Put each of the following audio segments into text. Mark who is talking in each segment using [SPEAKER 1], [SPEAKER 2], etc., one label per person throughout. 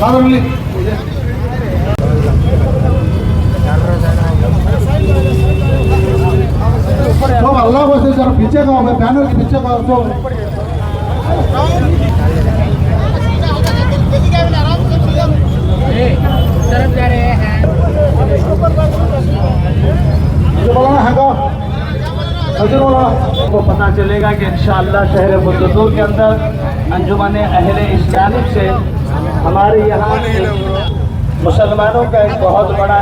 [SPEAKER 1] Father तो को पीछे का मैं बैनर के पीछे का तो
[SPEAKER 2] पता चलेगा कि इंशाअल्लाह शहर मुद्दतूर के अंदर अंजुमन अहले इस जानिब से हमारे यहाँ एक मुसलमानों का एक बहुत बड़ा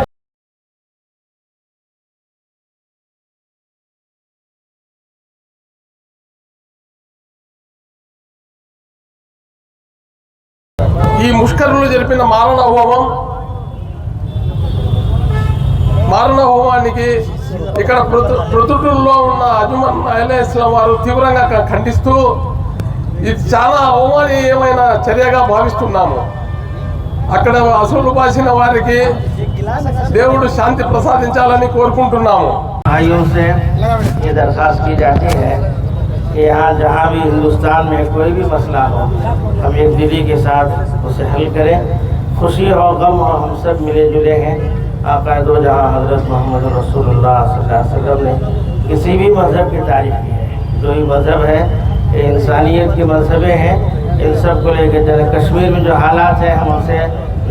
[SPEAKER 3] ఈ ముష్కరులు జరిపిన మారణ హోమం మారణ హోమానికి ఇక్కడ పృథు- పృథుటూరులో ఉన్న అజుమన్ అహ్లేస్లాం వారు తీవ్రంగా క- ఖండిస్తూ ఇది చాలా అవమానీయమైన చర్యగా భావిస్తున్నాము అక్కడ అసలు బాసిన వారికి దేవుడు శాంతి ప్రసాదించాలని కోరుకుంటున్నాము
[SPEAKER 4] भाइयों से ये दरख्वास्त की जाती है कि यहाँ जहाँ भी हिंदुस्तान में कोई भी मसला हो हम एक दिली के साथ उसे हल करें खुशी हो गम हो हम सब मिले जुले हैं आका दो जहाँ हजरत मोहम्मद रसूलुल्लाह सल्लल्लाहु अलैहि वसल्लम ने किसी भी मज़हब की तारीफ की है जो भी मज़हब है ये इंसानियत के मजहबे हैं इन सब को लेकर जरा कश्मीर में जो हालात हैं हम उनसे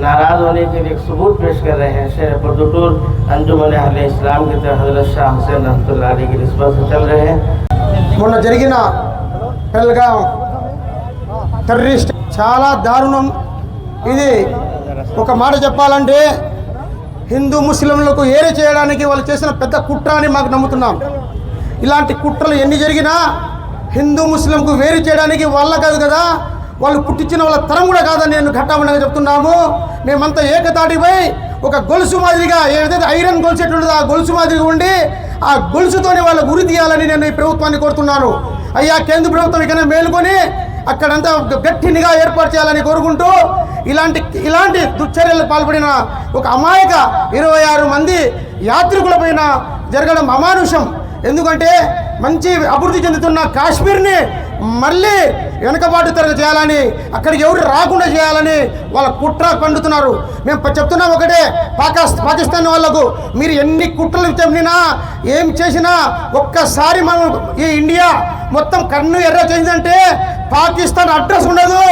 [SPEAKER 4] नाराज़ होने के लिए एक सबूत पेश कर रहे हैं शेर परदुटूर अंजुमन अहले इस्लाम के तहत हजरत शाह हुसैन रहमतुल्लाह अलैह की नस्बत से चल रहे हैं
[SPEAKER 1] మొన్న జరిగిన పెల్గాం టెర్రరిస్ట్ చాలా దారుణం ఇది ఒక మాట చెప్పాలంటే హిందూ ముస్లింలకు ఏరి చేయడానికి వాళ్ళు చేసిన పెద్ద కుట్ర అని మాకు నమ్ముతున్నాం ఇలాంటి కుట్రలు ఎన్ని జరిగినా హిందూ ముస్లింకు వేరు చేయడానికి వాళ్ళ కాదు కదా. వాళ్ళు పుట్టించిన వాళ్ళ తరం కూడా కాదని నేను ఘట్టమనగా చెప్తున్నాము. మేమంతా ఏకతాటిపై ఒక గొలుసు మాదిరిగా ఏదైతే ఐరన్ గొలుసు ఎట్లుంటుందో ఆ గొలుసు మాదిరిగా ఉండి ఆ గొలుసుతోనే వాళ్ళ గురి తీయాలని నేను ఈ ప్రభుత్వాన్ని కోరుతున్నాను. అయ్యా కేంద్ర ప్రభుత్వం ఇకనే మేలుకొని అక్కడంతా గట్టినిగా ఏర్పాటు చేయాలని కోరుకుంటూ ఇలాంటి ఇలాంటి దుశ్చర్యలు పాల్పడిన ఒక అమాయక ఇరవై ఆరు మంది యాత్రికులపైన జరగడం అమానుషం. ఎందుకంటే మంచి అభివృద్ధి చెందుతున్న కాశ్మీర్ని మళ్ళీ వెనుకబాటు తరగ చేయాలని అక్కడికి ఎవరు రాకుండా చేయాలని వాళ్ళ కుట్ర పండుతున్నారు. మేము చెప్తున్నాం ఒకటే పాకిస్ పాకిస్తాన్ వాళ్ళకు మీరు ఎన్ని కుట్రలు చెప్పినా ఏం చేసినా ఒక్కసారి మనం ఈ ఇండియా మొత్తం కన్ను ఎర్ర చేసిందంటే పాకిస్తాన్ అడ్రస్ ఉండదు.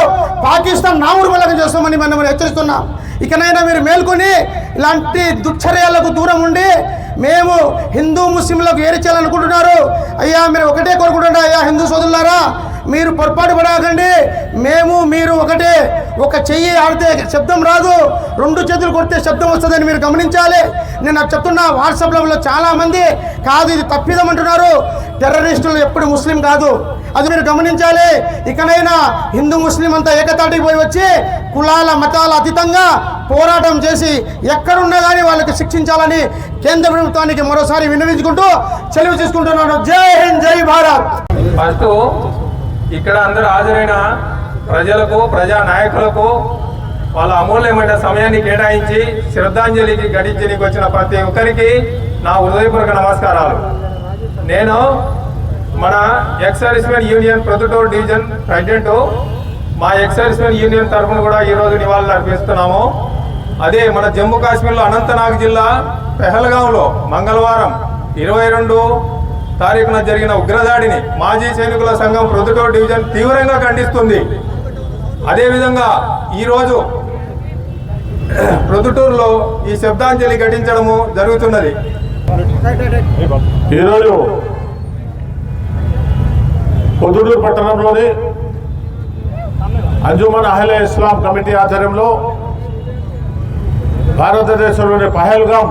[SPEAKER 1] పాకిస్తాన్ నామూరు మల్లకం చేస్తామని మనం హెచ్చరిస్తున్నాం ఇకనైనా మీరు మేల్కొని ఇలాంటి దుశ్చర్యాలకు దూరం ఉండి మేము హిందూ ముస్లింలకు ఏరి చేయాలనుకుంటున్నారు. అయ్యా మీరు ఒకటే కోరుకుంటున్నా అయ్యా హిందూ సోదరులారా మీరు పొరపాటు పడకండి. మేము మీరు ఒకటే ఒక చెయ్యి ఆడితే శబ్దం రాదు. రెండు చేతులు కొడితే శబ్దం వస్తుందని మీరు గమనించాలి. నేను నాకు చెప్తున్నా వాట్సాప్లలో చాలామంది కాదు ఇది తప్పిదం అంటున్నారు. టెర్రరిస్టులు ఎప్పుడు ముస్లిం కాదు. అది మీరు గమనించాలి. ఇకనైనా హిందూ ముస్లిం అంతా ఏకతాటికి పోయి వచ్చి కులాల మతాల అతీతంగా పోరాటం చేసి ఎక్కడున్నా కానీ వాళ్ళకి శిక్షించాలని కేంద్ర ప్రభుత్వానికి మరోసారి విన్నవించుకుంటూ సెలవు తీసుకుంటున్నాను. జై హింద్ జై భారత్.
[SPEAKER 3] ఫస్ట్ ఇక్కడ అందరూ హాజరైన ప్రజలకు ప్రజా నాయకులకు వాళ్ళ అమూల్యమైన సమయాన్ని కేటాయించి శ్రద్ధాంజలికి గడించడానికి వచ్చిన ప్రతి ఒక్కరికి నా హృదయపూర్వక నమస్కారాలు. నేను మన ex union Proddatur division president మా ఎక్స్ యూనియన్ తరఫున కూడా ఈరోజు నివాళులు అర్పిస్తున్నాము. అదే మన జమ్మూ కాశ్మీర్లో అనంతనాగ్ జిల్లా పెహల్గాంలో మంగళవారం ఇరవై రెండు తారీఖున జరిగిన ఉగ్రదాడిని మాజీ సైనికుల సంఘం ప్రొద్దుటూరు డివిజన్ తీవ్రంగా ఖండిస్తుంది. అదేవిధంగా ఈరోజు ప్రొద్దుటూరులో ఈ శబ్దాంజలి ఘటించడము జరుగుతున్నది.
[SPEAKER 5] ఈరోజు పొద్దుటూరు పట్టణంలోని అంజుమన్ అహ్లే ఇస్లాం కమిటీ ఆధ్వర్యంలో భారతదేశంలోని పహల్గాం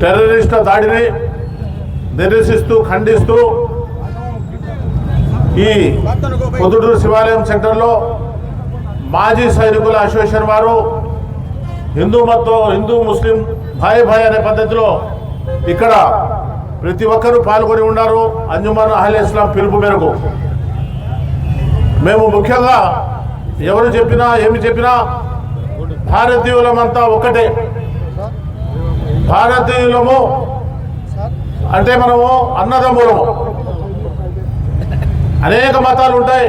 [SPEAKER 5] టెర్రరిస్టు దాడిని నిరసిస్తూ ఖండిస్తూ ఈ పొద్దుటూరు శివాలయం సెంటర్లో మాజీ సైనికుల అసోసియేషన్ వారు హిందూ మతం హిందూ ముస్లిం భాయ్ భాయ్ అనే పద్ధతిలో ఇక్కడ ప్రతి ఒక్కరూ పాల్గొని ఉన్నారు. అంజుమాన్ అహల్ ఇస్లాం పిలుపు మేరకు. మేము ముఖ్యంగా ఎవరు చెప్పినా ఏమి చెప్పినా భారతీయులమంతా ఒక్కటే. భారతీయులము అంటే మనము అన్నదమ్ములము. అనేక మతాలు ఉంటాయి.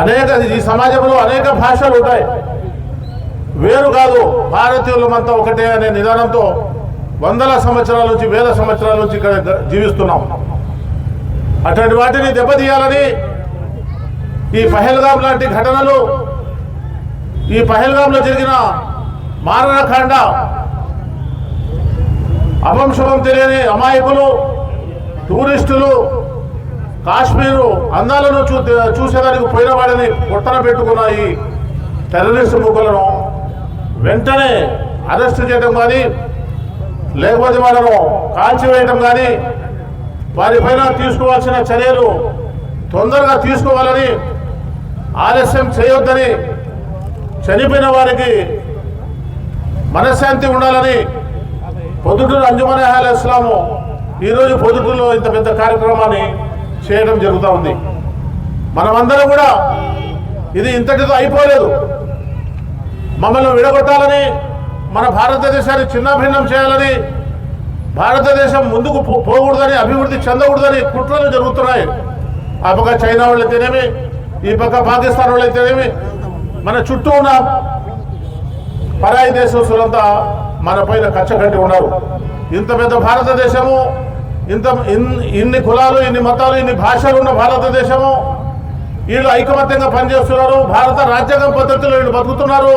[SPEAKER 5] అనేక ఈ సమాజంలో అనేక భాషలు ఉంటాయి. వేరు కాదు భారతీయులమంతా ఒకటే అనే నిదానంతో వందల సంవత్సరాల నుంచి వేల సంవత్సరాల నుంచి ఇక్కడ జీవిస్తున్నాం. అటువంటి వాటిని దెబ్బతీయాలని ఈ పహల్గాం లాంటి ఘటనలు ఈ పహల్గాంలో జరిగిన మారణకాండ అవంశవం తెలియని అమాయకులు టూరిస్టులు కాశ్మీరు అందాలను చూ చూసేదానికి పోయిన వాడిని పొట్టన పెట్టుకున్న ఈ టెర్రరిస్ట్ ముగ్గులను వెంటనే అరెస్ట్ చేయడం కానీ లేకపోతే మనము కాల్చివేయటం కానీ వారిపైన తీసుకోవాల్సిన చర్యలు తొందరగా తీసుకోవాలని ఆలస్యం చేయొద్దని చనిపోయిన వారికి మనశ్శాంతి ఉండాలని పొద్దుటూరు అంజుమన్ అహాల్ ఇస్లాము ఈరోజు పొద్దుటూరులో ఇంత పెద్ద కార్యక్రమాన్ని చేయడం జరుగుతూ ఉంది. మనమందరం కూడా ఇది ఇంతటితో అయిపోలేదు. మమ్మల్ని విడగొట్టాలని మన భారతదేశాన్ని చిన్నభిన్నం చేయాలని భారతదేశం ముందుకు పోకూడదని అభివృద్ధి చెందకూడదని కుట్రలు జరుగుతున్నాయి. ఆ పక్క చైనా వాళ్ళు అయితేనేమి ఈ పక్క పాకిస్తాన్ వాళ్ళు అయితేనేమి మన చుట్టూ ఉన్న పరాయి దేశస్తులంతా మన పైన కచ్చగట్టి ఉన్నారు. ఇంత పెద్ద భారతదేశము ఇంత ఇన్ని కులాలు ఇన్ని మతాలు ఇన్ని భాషలు ఉన్న భారతదేశము వీళ్ళు ఐకమత్యంగా పనిచేస్తున్నారు భారత రాజ్యాంగం పద్ధతిలో వీళ్ళు బతుకుతున్నారు.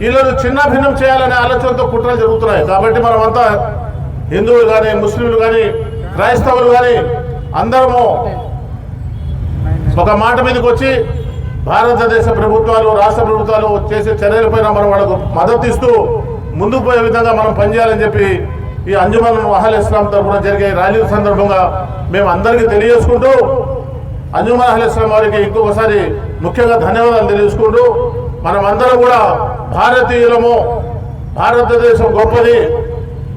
[SPEAKER 5] వీళ్ళను చిన్న భిన్నం చేయాలనే ఆలోచనతో కుట్రలు జరుగుతున్నాయి. కాబట్టి మనమంతా హిందువులు కానీ ముస్లింలు కానీ క్రైస్తవులు కానీ అందరము ఒక మాట మీదకి వచ్చి భారతదేశ ప్రభుత్వాలు రాష్ట్ర ప్రభుత్వాలు చేసే చర్యలపైన మనం వాళ్ళకు మద్దతు ఇస్తూ ముందుకు పోయే విధంగా మనం పనిచేయాలని చెప్పి ఈ అంజుమన్ మహల్ ఇస్లాం తరఫున జరిగే ర్యాలీ సందర్భంగా మేము అందరికీ తెలియజేసుకుంటూ అంజుమన్ అహల్ ఇస్లాం వారికి ఇంకొకసారి ముఖ్యంగా ధన్యవాదాలు తెలియజేసుకుంటూ మనం అందరం కూడా భారతీయులము భారతదేశం గొప్పది.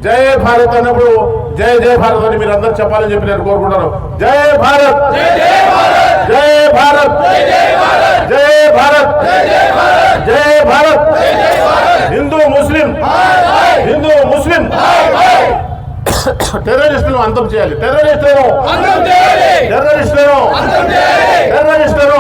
[SPEAKER 5] జై భారత్ అన్నప్పుడు జై జై భారత్ అని మీరు అందరూ చెప్పాలని చెప్పి నేను కోరుకుంటాను. జై భారత్! జై భారత్! జై భారత్! జై భారత్! హిందూ ముస్లిం! హిందూ ముస్లిం! టెర్రరిస్టులను అంతం చేయాలి. టెర్రరిస్టులను! టెర్రరిస్టులను! టెర్రరిస్టులను!